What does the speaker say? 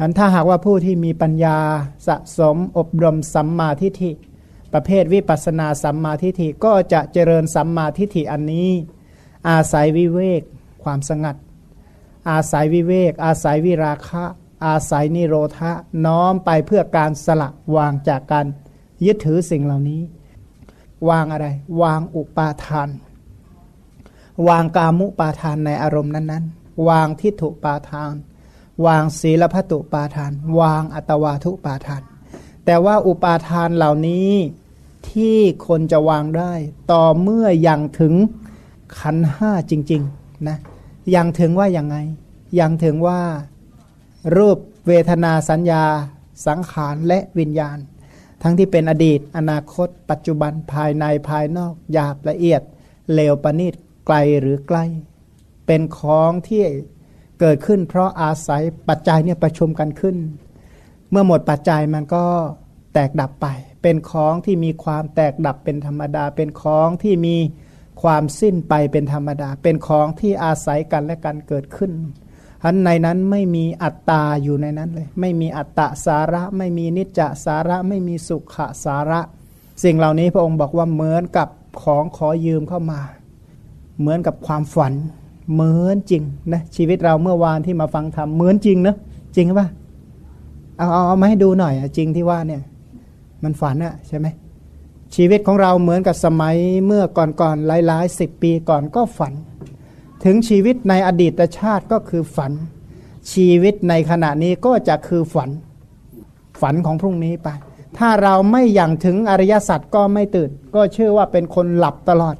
อันถ้าหากว่าผู้ที่มีปัญญาสะสมอบรมสัมมาทิฏฐิ ประเภทวิปัสนาสัมมาทิฏฐิก็จะเจริญสัมมาทิฏฐิอันนี้ อาศัยวิเวกความสงัด อาศัยวิเวก อาศัยวิราคะ อาศัยนิโรธะน้อมไปเพื่อการสละวางจากการยึดถือสิ่งเหล่านี้ วางอะไร วางอุปาทาน วางกามุปาทานในอารมณ์นั้น ๆ วางทิฏฐุปาทาน วางศีลพัตุปาทาน วางอัตวาทุปาทาน แต่ว่าอุปาทานเหล่านี้ที่คนจะวางได้ ต่อเมื่อยังถึงขันห้าจริงๆนะยังถึงว่าอยังไงยังถึงว่า รูปเวทนาสัญญา สังขารและวิญญาณ ทั้งที่เป็นอดีต อนาคต ปัจจุบันภายในภายนอกหยาบละเอียดเลวประณีตไกลหรือใกล้ เป็นของที่ เกิดขึ้น เพราะอาศัยปัจจัยเนี่ยประชุมกันขึ้น เมื่อหมดปัจจัยมันก็แตกดับไป เป็นของที่มีความแตกดับเป็นธรรมดา เป็นของที่มีความสิ้นไปเป็นธรรมดา เป็นของที่อาศัยกันและกันเกิดขึ้นอันในนั้นไม่มีอัตตาอยู่ในนั้นเลย ไม่มีอัตตะสาระ ไม่มีนิจจสาระ ไม่มีสุขสาระ สิ่งเหล่านี้พระองค์บอกว่าเหมือนกับของขอยืมเข้ามา เหมือนกับความฝัน เหมือนจริงนะชีวิตเราเมื่อวานที่มาฟังธรรมเหมือนจริงนะจริงปะเอาเอาเอามาให้ดูหน่อยจริงที่ว่าเนี่ย มันฝันอะใช่ไหมชีวิตของเราเหมือนกับสมัยเมื่อก่อนๆหลายๆสิบปีก่อนก็ฝัน ถึงชีวิตในอดีตชาติก็คือฝัน ชีวิตในขณะนี้ก็จะคือฝัน ฝันของพรุ่งนี้ไป ถ้าเราไม่อย่างถึงอริยสัจก็ไม่ตื่น ก็เชื่อว่าเป็นคนหลับตลอด